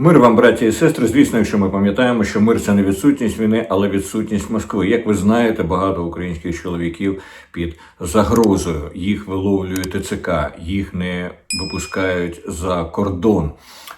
Мир вам, браті і сестри. Звісно, що ми пам'ятаємо, що мир це не відсутність війни, але відсутність Москви. Як ви знаєте, багато українських чоловіків під загрозою їх виловлює ТЦК, їх не випускають за кордон.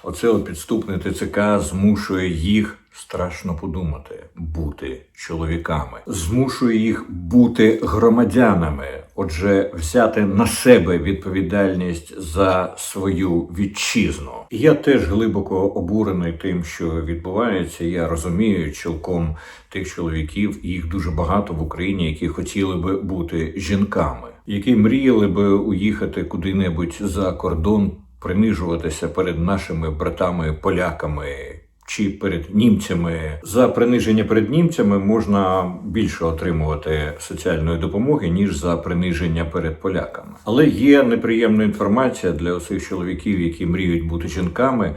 Оце от підступне ТЦК змушує їх. Страшно подумати бути чоловіками, змушує їх бути громадянами. Отже, взяти на себе відповідальність за свою вітчизну. Я теж глибоко обурений тим, що відбувається. Я розумію цілком тих чоловіків, їх дуже багато в Україні, які хотіли би бути жінками, які мріяли би уїхати куди-небудь за кордон, принижуватися перед нашими братами поляками чи перед німцями за приниження перед німцями можна більше отримувати соціальної допомоги ніж за приниження перед поляками. Але є неприємна інформація для усіх чоловіків, які мріють бути жінками,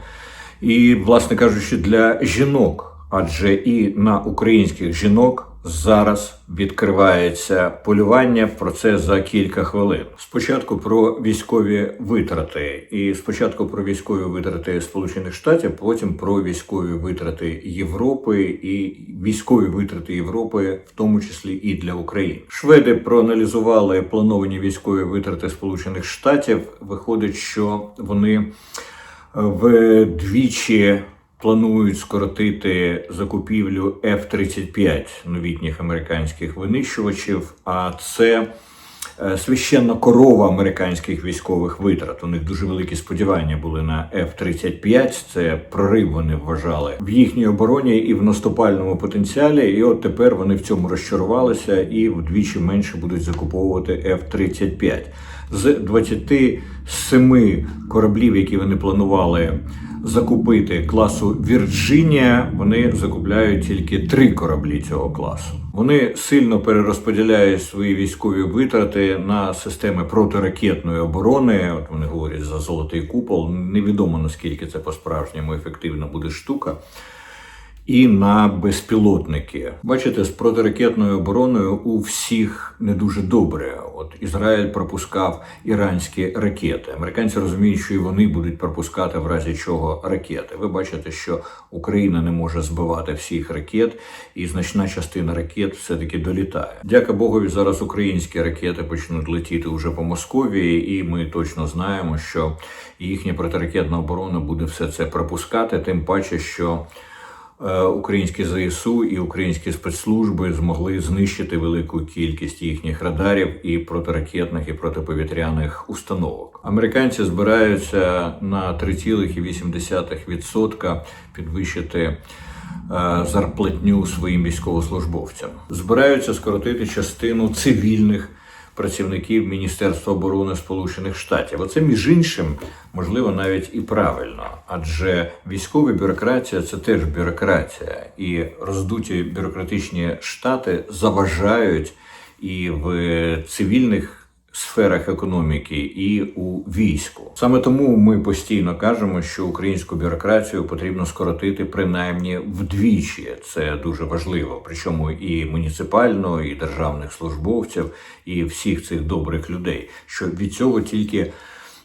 і, власне кажучи, для жінок. Адже і на українських жінок зараз відкривається полювання про це за кілька хвилин. Спочатку про військові витрати, і спочатку про військові витрати Сполучених Штатів, потім про військові витрати Європи і військові витрати Європи, в тому числі і для України. Шведи проаналізували плановані військові витрати Сполучених Штатів. Виходить, що вони вдвічі планують скоротити закупівлю F-35 новітніх американських винищувачів. А це е, священна корова американських військових витрат. У них дуже великі сподівання були на F-35. Це прорив вони вважали в їхній обороні і в наступальному потенціалі. І от тепер вони в цьому розчарувалися і вдвічі менше будуть закуповувати F-35. З 27 кораблів, які вони планували закупити класу Вірджинія, вони закупляють тільки три кораблі цього класу. Вони сильно перерозподіляють свої військові витрати на системи протиракетної оборони. От вони говорять за золотий купол. Невідомо наскільки це по-справжньому ефективна буде штука. І на безпілотники. Бачите, з протиракетною обороною у всіх не дуже добре. От Ізраїль пропускав іранські ракети. Американці розуміють, що і вони будуть пропускати в разі чого ракети. Ви бачите, що Україна не може збивати всіх ракет, і значна частина ракет все-таки долітає. Дяка Богові, зараз українські ракети почнуть летіти вже по Московії, і ми точно знаємо, що їхня протиракетна оборона буде все це пропускати, тим паче, що. Е, Українські ЗСУ і українські спецслужби змогли знищити велику кількість їхніх радарів і протиракетних і протиповітряних установок. Американці збираються на 3,8% підвищити е, зарплатню своїм військовослужбовцям. Збираються скоротити частину цивільних працівників Міністерства оборони Сполучених Штатів. Оце між іншим можливо навіть і правильно, адже військова бюрократія це теж бюрократія, і роздуті бюрократичні штати заважають і в цивільних. Сферах економіки і у війську саме тому ми постійно кажемо, що українську бюрократію потрібно скоротити принаймні вдвічі. Це дуже важливо. Причому і муніципально, і державних службовців, і всіх цих добрих людей. Що від цього тільки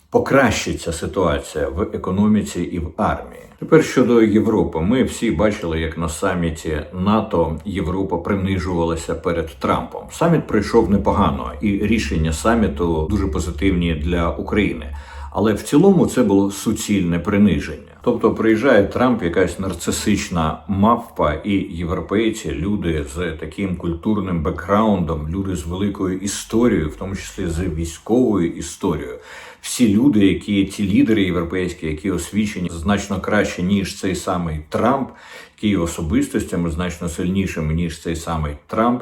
покращиться ситуація в економіці і в армії. Тепер щодо Європи, ми всі бачили, як на саміті НАТО Європа принижувалася перед Трампом. Саміт пройшов непогано, і рішення саміту дуже позитивні для України. Але в цілому це було суцільне приниження. Тобто приїжджає Трамп, якась нарцисична мавпа, і європейці, люди з таким культурним бекграундом, люди з великою історією, в тому числі з військовою історією. Всі люди, які ті лідери європейські, які освічені значно краще ніж цей самий Трамп, які особистостями значно сильнішими ніж цей самий Трамп.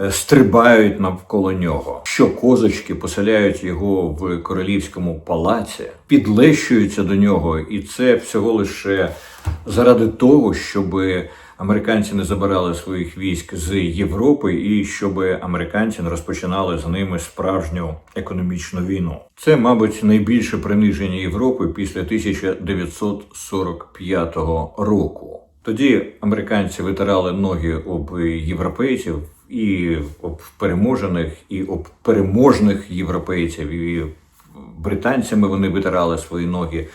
е, Стрибають навколо нього, що козочки поселяють його в королівському палаці, підлещуються до нього, і це всього лише заради того, щоб американці не забирали своїх військ з Європи, і щоб американці не розпочинали з ними справжню економічну війну. Це, мабуть, найбільше приниження Європи після 1945 року. Тоді американці витирали ноги об європейців і об переможених, і об переможних європейців, і Британцями вони витирали свої ноги.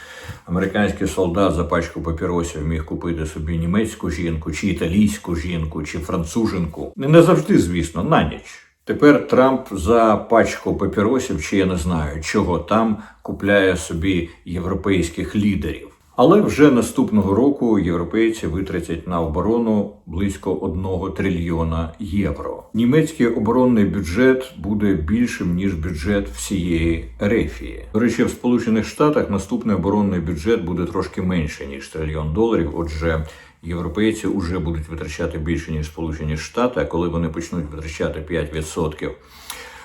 Американський солдат за пачку папіросів міг купити собі німецьку жінку, чи італійську жінку, чи француженку. Не завжди, звісно, на ніч. Тепер Трамп за пачку папіросів, чи я не знаю, чого там купляє собі європейських лідерів. Але вже наступного року європейці витратять на оборону близько 1 трильйона євро. Німецький оборонний бюджет буде більшим ніж бюджет всієї Ерефії. До речі, в Сполучених Штатах наступний оборонний бюджет буде трошки менше ніж трильйон доларів. Отже, європейці вже будуть витрачати більше ніж Сполучені Штати. А коли вони почнуть витрачати 5%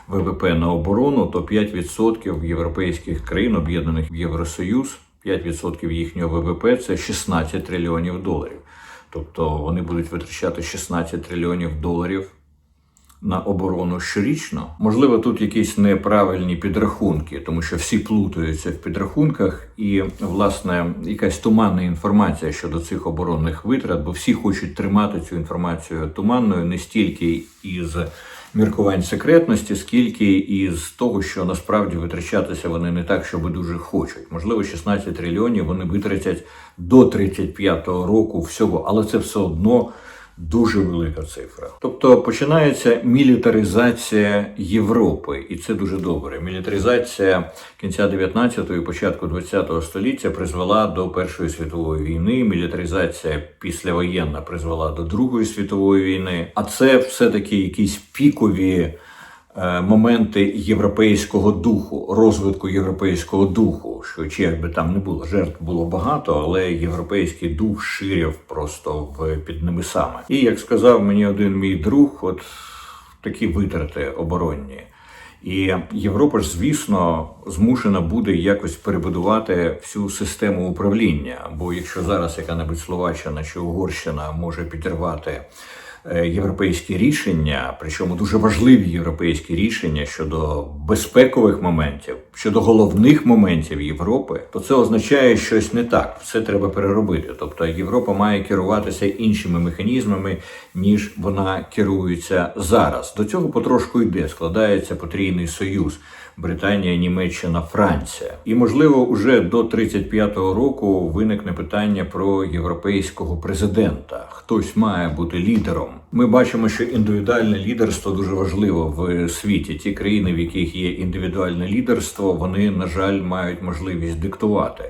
ВВП на оборону, то 5% європейських країн, об'єднаних в Євросоюз, 5% їхнього ВВП це 16 трильйонів доларів. Тобто вони будуть витрачати 16 трильйонів доларів на оборону щорічно. Можливо, тут якісь неправильні підрахунки, тому що всі плутаються в підрахунках, і власне якась туманна інформація щодо цих оборонних витрат, бо всі хочуть тримати цю інформацію туманною не стільки із міркувань секретності, скільки із того, що насправді витрачатися вони не так, щоб дуже хочуть. Можливо, 16 трильйонів вони витратять до 35-го року всього, але це все одно дуже велика цифра. Тобто починається мілітаризація Європи, і це дуже добре. Мілітаризація кінця 19-го і початку 20-го століття призвела до Першої світової війни. Мілітаризація післявоєнна призвела до Другої світової війни. А це все-таки якісь пікові. Е, Моменти європейського духу, розвитку європейського духу, що чи як би там не було, жертв було багато, але європейський дух ширяв просто в під небесами. І як сказав мені один мій друг, от такі витрати оборонні. І Європа ж, звісно, змушена буде якось перебудувати всю систему управління. Бо якщо зараз яка-небудь Словаччина чи Угорщина може підірвати європейські рішення, причому дуже важливі європейські рішення щодо безпекових моментів, щодо головних моментів Європи, то це означає щось не так. Все треба переробити. Тобто Європа має керуватися іншими механізмами, ніж вона керується зараз. До цього потрошку йде, складається потрійний союз. Британія, Німеччина, Франція, і можливо, уже до 35-го року виникне питання про європейського президента. Хтось має бути лідером. Ми бачимо, що індивідуальне лідерство дуже важливо в світі. Ті країни, в яких є індивідуальне лідерство, вони на жаль мають можливість диктувати.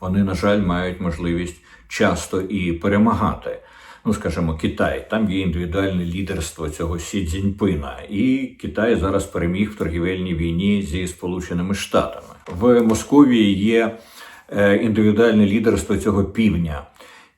Вони, на жаль, мають можливість часто і перемагати ну скажімо, Китай. Там є індивідуальне лідерство цього Сі Цзіньпина. І Китай зараз переміг в торгівельній війні зі Сполученими Штатами. В Московії є е, індивідуальне лідерство цього півдня.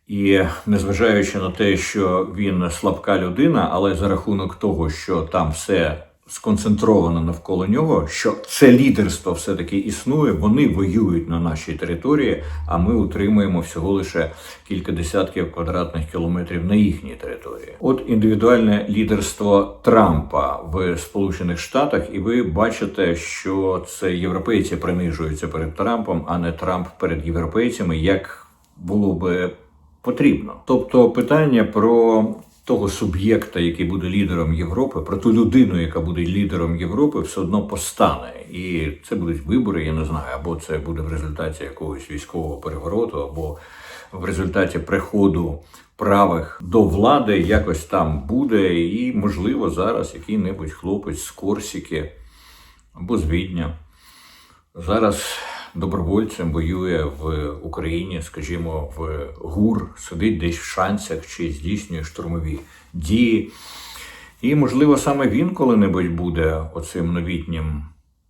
І незважаючи на те, що він слабка людина, але за рахунок того, що там все сконцентровано навколо нього, що це лідерство все-таки існує, вони воюють на нашій території, а ми утримуємо всього лише кілька десятків квадратних кілометрів на їхній території. От індивідуальне лідерство Трампа в Сполучених Штатах, і ви бачите, що це європейці принижуються перед Трампом, а не Трамп перед європейцями, як було би потрібно. Тобто питання про того суб'єкта, який буде лідером Європи, про ту людину, яка буде лідером Європи, все одно постане. І це будуть вибори, я не знаю, або це буде в результаті якогось військового перевороту, або в результаті приходу правих до влади якось там буде, і можливо зараз який-небудь хлопець з Корсіки або з Відня зараз добровольцем воює в Україні, скажімо, в ГУР, сидить десь в шанцях чи здійснює штурмові дії. І, можливо, саме він коли-небудь буде оцим новітнім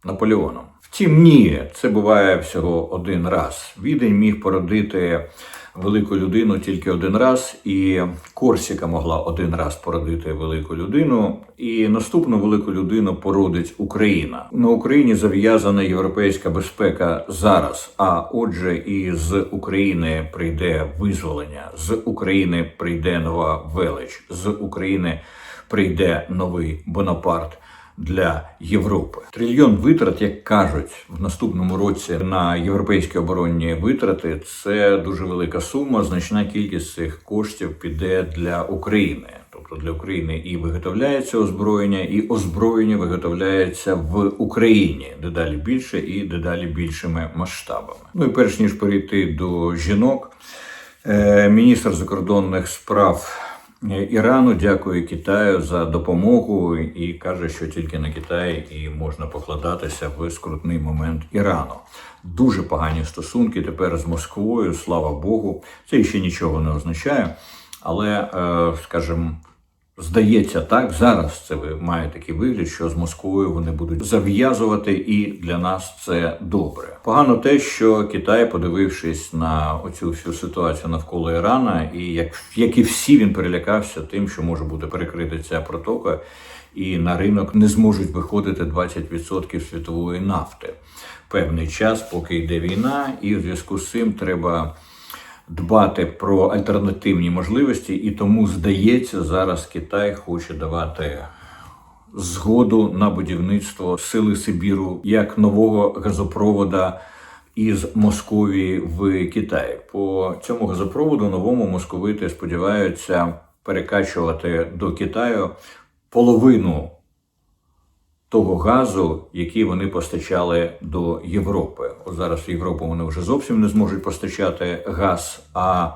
Наполеоном. Втім, ні, це буває всього один раз. Відень міг породити велику людину тільки один раз, і Корсіка могла один раз породити велику людину, і наступну велику людину породить Україна. На Україні зав'язана європейська безпека зараз. А отже, і з України прийде визволення, з України прийде нова велич, з України прийде новий Бонапарт для Європи. Трильйон витрат, як кажуть, в наступному році на європейські оборонні витрати це дуже велика сума. Значна кількість цих коштів піде для України. Тобто для України і виготовляється озброєння, і озброєння виготовляється в Україні дедалі більше і дедалі більшими масштабами. Ну і перш ніж перейти до жінок, е, міністр закордонних справ. Е, Ірану дякує Китаю за допомогу і каже, що тільки на Китай і можна покладатися в скрутний момент Ірану. Дуже погані стосунки тепер з Москвою, слава Богу. Це ще нічого не означає, але, е, скажімо, Здається, так зараз це має такий вигляд, що з Москвою вони будуть зав'язувати, і для нас це добре. Погано те, що Китай, подивившись на оцю всю ситуацію навколо Ірана, і як, як і всі, він перелякався тим, що може бути перекрита ця протока, і на ринок не зможуть виходити 20% світової нафти певний час, поки йде війна, і в зв'язку з цим треба дбати про альтернативні можливості, і тому здається, зараз Китай хоче давати згоду на будівництво сили Сибіру як нового газопровода. Із Московії в Китай по цьому газопроводу новому московити сподіваються перекачувати до Китаю половину того газу, який вони постачали до Європи. От зараз в Європу вони вже зовсім не зможуть постачати газ, а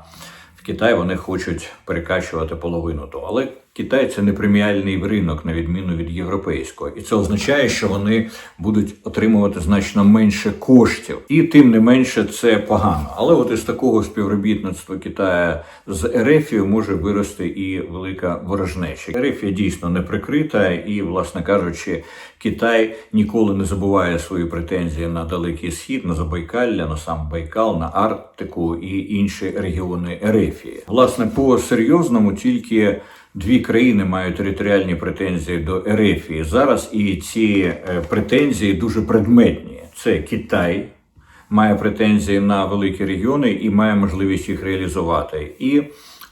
в Китай вони хочуть перекачувати половину того. Але Китай це не преміальний ринок, на відміну від європейського, і це означає, що вони будуть отримувати значно менше коштів, і тим не менше це погано. Але от із такого співробітництва Китая з Ерефією може вирости і велика ворожнеча. Ерефія дійсно не прикрита, і, власне кажучи, Китай ніколи не забуває свої претензії на далекий схід, на Забайкалля, на сам Байкал, на Арктику і інші регіони Ерефії. Власне, по серйозному тільки. Дві країни мають територіальні претензії до Ерефії зараз, і ці е, претензії дуже предметні. Це Китай має претензії на великі регіони і має можливість їх реалізувати. І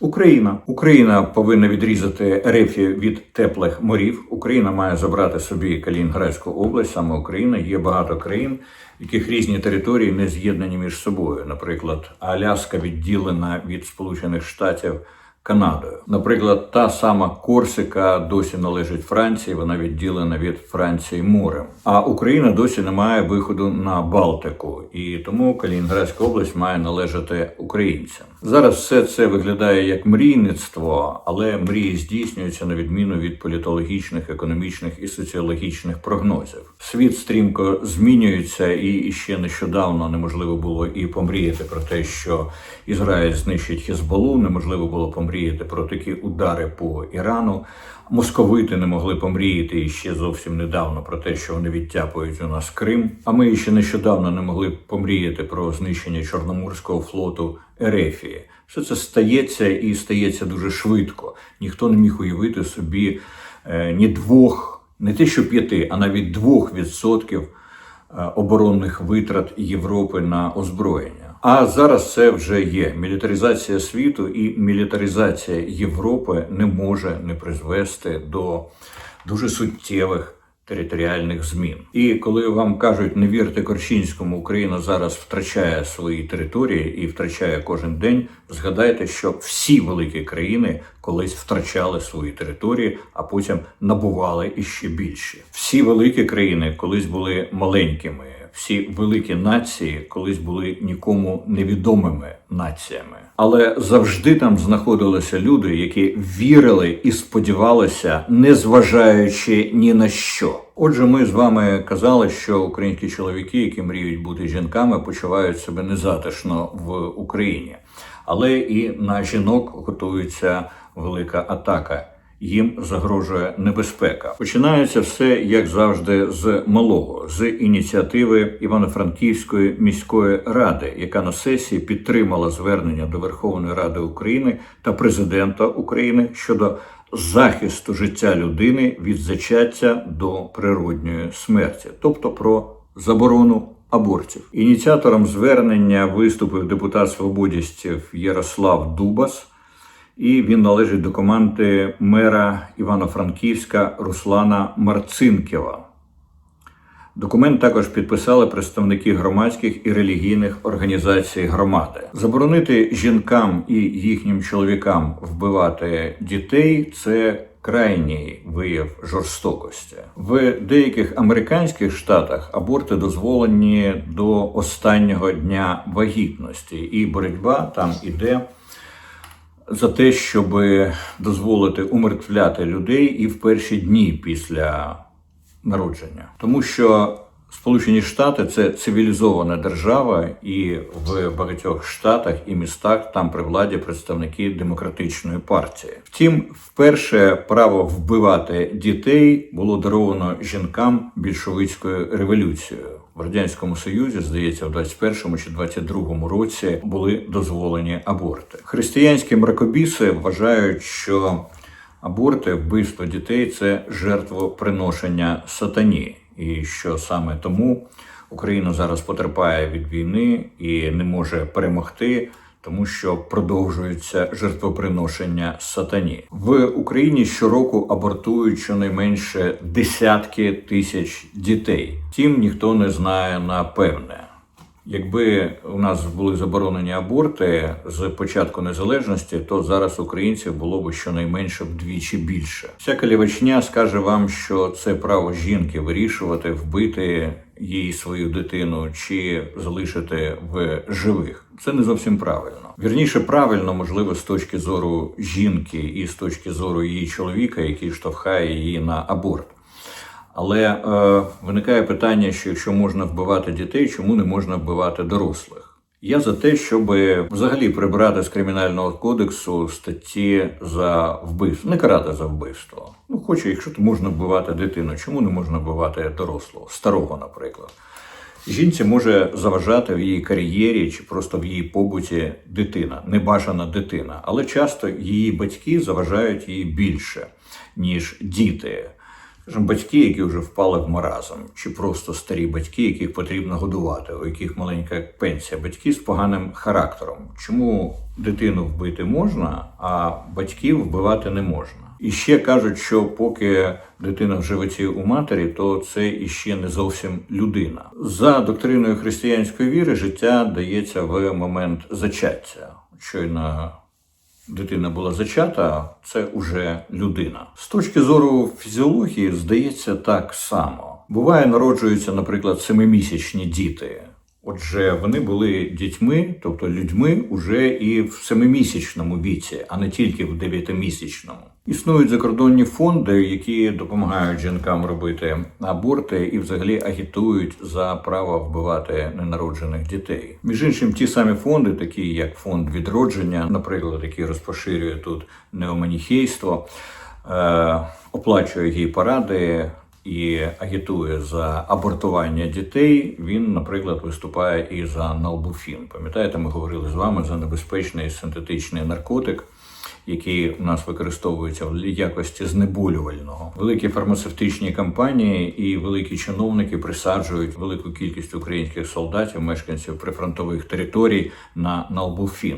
Україна. Україна повинна відрізати Ерефію від теплих морів. Україна має забрати собі Калінінградську область, саме Україна. Є багато країн, яких різні території не з'єднані між собою. Наприклад, Аляска відділена від Сполучених Штатів. Канадою. Наприклад, та сама Корсика досі належить Франції, вона відділена від Франції морем. А Україна досі не має виходу на Балтику, і тому Калінінградська область має належати українцям. Зараз все це виглядає як мрійництво, але мрії здійснюються на відміну від політологічних, економічних і соціологічних прогнозів. Світ стрімко змінюється, і ще нещодавно неможливо було і помріяти про те, що Ізраїль знищить Хезболу, неможливо було помріяти про такі удари по Ірану. Московити не могли помріяти ще зовсім недавно про те, що вони відтяпують у нас Крим. А ми ще нещодавно не могли помріяти про знищення Чорноморського флоту Ерефії. Все це стається і стається дуже швидко. Ніхто не міг уявити собі е, ні двох, не те, що п'яти, а навіть двох відсотків е, оборонних витрат Європи на озброєння. А зараз це вже є. Мілітаризація світу і мілітаризація Європи не може не призвести до дуже суттєвих територіальних змін. І коли вам кажуть не вірте Корчинському, Україна зараз втрачає свої території і втрачає кожен день. Згадайте, що всі великі країни колись втрачали свої території, а потім набували іще більше. Всі великі країни колись були маленькими. Всі великі нації колись були нікому невідомими націями, але завжди там знаходилися люди, які вірили і сподівалися, не зважаючи ні на що. Отже, ми з вами казали, що українські чоловіки, які мріють бути жінками, почувають себе незатишно в Україні, але і на жінок готується велика атака їм загрожує небезпека. Починається все як завжди з малого, з ініціативи Івано-Франківської міської ради, яка на сесії підтримала звернення до Верховної Ради України та президента України щодо захисту життя людини від зачаття до природньої смерті, тобто про заборону. Абортів ініціатором звернення виступив депутат свободістів Ярослав Дубас і він належить до команди мера Івано-Франківська Руслана Марцинкєва. Документ також підписали представники громадських і релігійних організацій громади. Заборонити жінкам і їхнім чоловікам вбивати дітей це крайній вияв жорстокості. В деяких американських штатах аборти дозволені до останнього дня вагітності, і боротьба там іде за те, щоб дозволити умертвляти людей і в перші дні після народження, тому що Сполучені Штати це цивілізована держава, і в багатьох штатах і містах там при владі представники демократичної партії. Втім, вперше право вбивати дітей було даровано жінкам більшовицькою революцією. В радянському союзі, здається, в 21-му чи 22-му році були дозволені аборти. Християнські мракобіси вважають, що аборти, вбивство дітей це жертвоприношення сатані, і що саме тому Україна зараз потерпає від війни і не може перемогти. Тому що продовжується жертвоприношення сатані в Україні щороку абортують щонайменше десятки тисяч дітей. Тим ніхто не знає напевне. Якби у нас були заборонені аборти з початку незалежності, то зараз українців було б щонайменше вдвічі більше. Всяка лівачня скаже вам, що це право жінки вирішувати, вбити їй свою дитину чи залишити в живих. Це не зовсім правильно. Вірніше, правильно, можливо, з точки зору жінки і з точки зору її чоловіка, який штовхає її на аборт. Але е, виникає питання, що якщо можна вбивати дітей, чому не можна вбивати дорослих? Я за те, щоб взагалі прибрати з кримінального кодексу статті за вбивство, не карати за вбивство. Ну, хоче, якщо то можна вбивати дитину, чому не можна вбивати дорослого, старого, наприклад. Жінці може заважати в її кар'єрі чи просто в її побуті дитина, небажана дитина, але часто її батьки заважають їй більше, ніж діти. Скажімо, батьки, які вже впали в маразм, чи просто старі батьки, яких потрібно годувати, у яких маленька пенсія, батьки з поганим характером. Чому дитину вбити можна, а батьків вбивати не можна? І ще кажуть, що поки дитина в животі у матері, то це іще не зовсім людина. За доктриною християнської віри, життя дається в момент зачаття. Щойно дитина була зачата, це уже людина. З точки зору фізіології, здається так само. Буває, народжуються, наприклад, семимісячні діти. Отже, вони були дітьми, тобто людьми, уже і в семимісячному віці, а не тільки в дев'ятимісячному. Існують закордонні фонди, які допомагають жінкам робити аборти і взагалі агітують за право вбивати ненароджених дітей. Між іншим, ті самі фонди, такі як фонд відродження, наприклад, який розпоширює тут неоманіхейство, е, оплачує її поради. І агітує за абортування дітей. Він, наприклад, виступає і за налбуфін. Пам'ятаєте, ми говорили з вами за небезпечний синтетичний наркотик, який у нас використовується в якості знеболювального. Великі фармацевтичні компанії і великі чиновники присаджують велику кількість українських солдатів, мешканців прифронтових територій на налбуфін.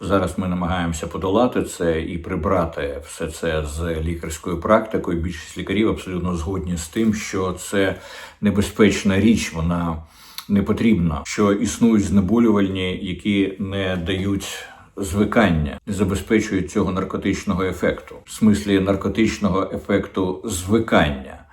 Зараз ми намагаємося подолати це і прибрати все це з лікарською практикою. Більшість лікарів абсолютно згодні з тим, що це небезпечна річ, вона не потрібна. Що існують знеболювальні, які не дають звикання, не забезпечують цього наркотичного ефекту, в смислі наркотичного ефекту звикання.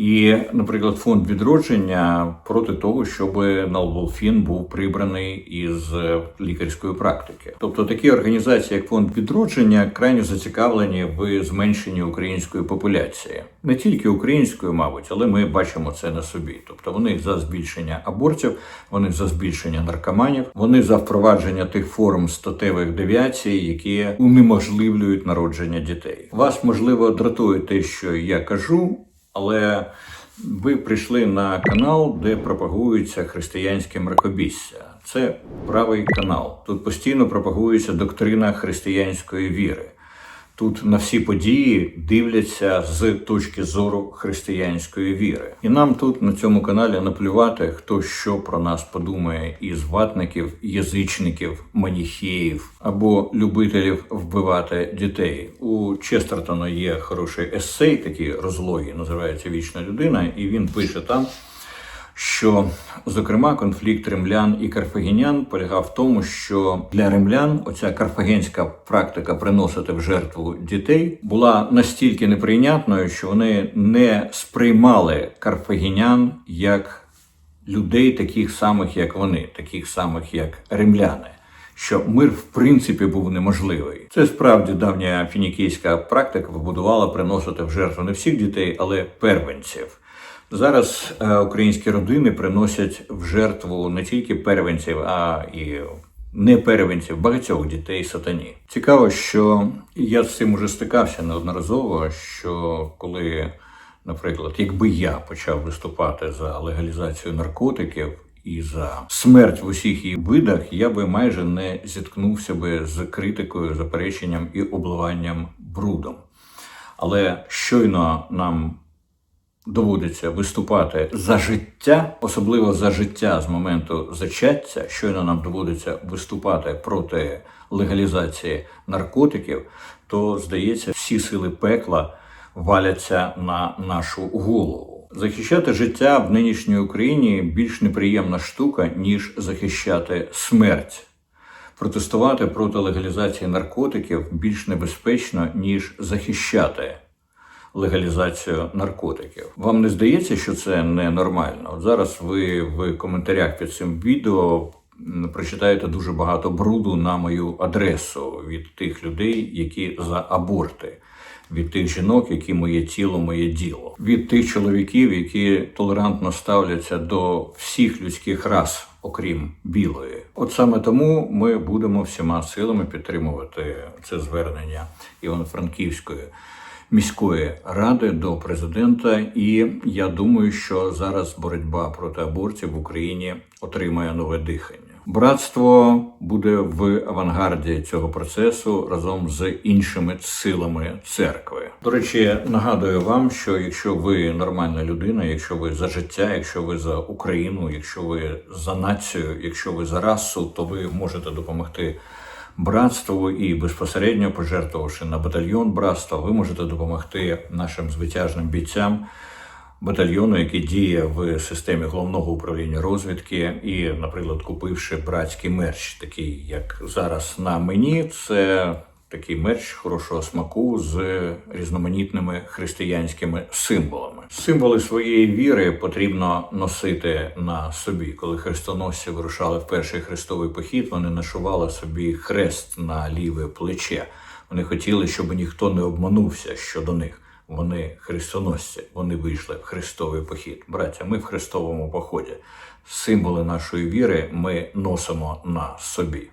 І, наприклад, фонд відродження проти того, щоб налболфін був прибраний із лікарської практики. Тобто такі організації, як фонд відродження, крайньо зацікавлені в зменшенні української популяції, не тільки української, мабуть, але ми бачимо це на собі. Тобто вони за збільшення абортів, вони за збільшення наркоманів, вони за впровадження тих форм статевих девіацій, які унеможливлюють народження дітей. Вас можливо дратує те, що я кажу. Але ви прийшли на канал, де пропагується християнське мракобісся. Це правий канал. Тут постійно пропагується доктрина християнської віри. Тут на всі події дивляться з точки зору християнської віри. І нам тут на цьому каналі наплювати, хто що про нас подумає із ватників, язичників, маніхеїв або любителів вбивати дітей. У Честертона є хороший есей, такий розлогий, називається Вічна людина, і він пише там що, зокрема, конфлікт римлян і карфагенян полягав в тому, що для римлян оця карфагенська практика приносити в жертву дітей була настільки неприйнятною, що вони не сприймали карфагенян як людей, таких самих, як вони, таких самих, як римляни. Що мир в принципі був неможливий. Це справді давня фінікійська практика побудувала приносити в жертву не всіх дітей, але первенців. Зараз е, українські родини приносять в жертву не тільки первенців, а і не первенців, багатьох дітей сатані. Цікаво, що я з цим уже стикався неодноразово. Що коли, наприклад, якби я почав виступати за легалізацію наркотиків. І за смерть в усіх її видах я би майже не зіткнувся би з критикою, запереченням і обливанням брудом. Але щойно нам доводиться виступати за життя, особливо за життя з моменту зачаття, щойно нам доводиться виступати проти легалізації наркотиків, то здається, всі сили пекла валяться на нашу голову. Захищати життя в нинішній Україні більш неприємна штука, ніж захищати смерть. Протестувати проти легалізації наркотиків більш небезпечно, ніж захищати легалізацію наркотиків. Вам не здається, що це ненормально? От зараз ви в коментарях під цим відео прочитаєте дуже багато бруду на мою адресу від тих людей, які за аборти. Від тих жінок, які моє тіло, моє діло, від тих чоловіків, які толерантно ставляться до всіх людських рас, окрім білої. От саме тому ми будемо всіма силами підтримувати це звернення Івано-Франківської міської ради до президента. І я думаю, що зараз боротьба проти абортів в Україні отримає нове дихання. Братство буде в авангарді цього процесу разом з іншими силами церкви. До речі, нагадую вам, що якщо ви нормальна людина, якщо ви за життя, якщо ви за Україну, якщо ви за націю, якщо ви за расу, то ви можете допомогти братству і безпосередньо пожертвувавши на батальйон братства, ви можете допомогти нашим звитяжним бійцям батальйону, який діє в системі головного управління розвідки, і, наприклад, купивши братський мерч, такий як зараз на мені, це такий мерч хорошого смаку з різноманітними християнськими символами. Символи своєї віри потрібно носити на собі. Коли хрестоносці вирушали в перший хрестовий похід, вони нашували собі хрест на ліве плече. Вони хотіли, щоб ніхто не обманувся щодо них. Вони хрестоносці, вони вийшли в хрестовий похід. Браття, ми в хрестовому поході. Символи нашої віри ми носимо на собі.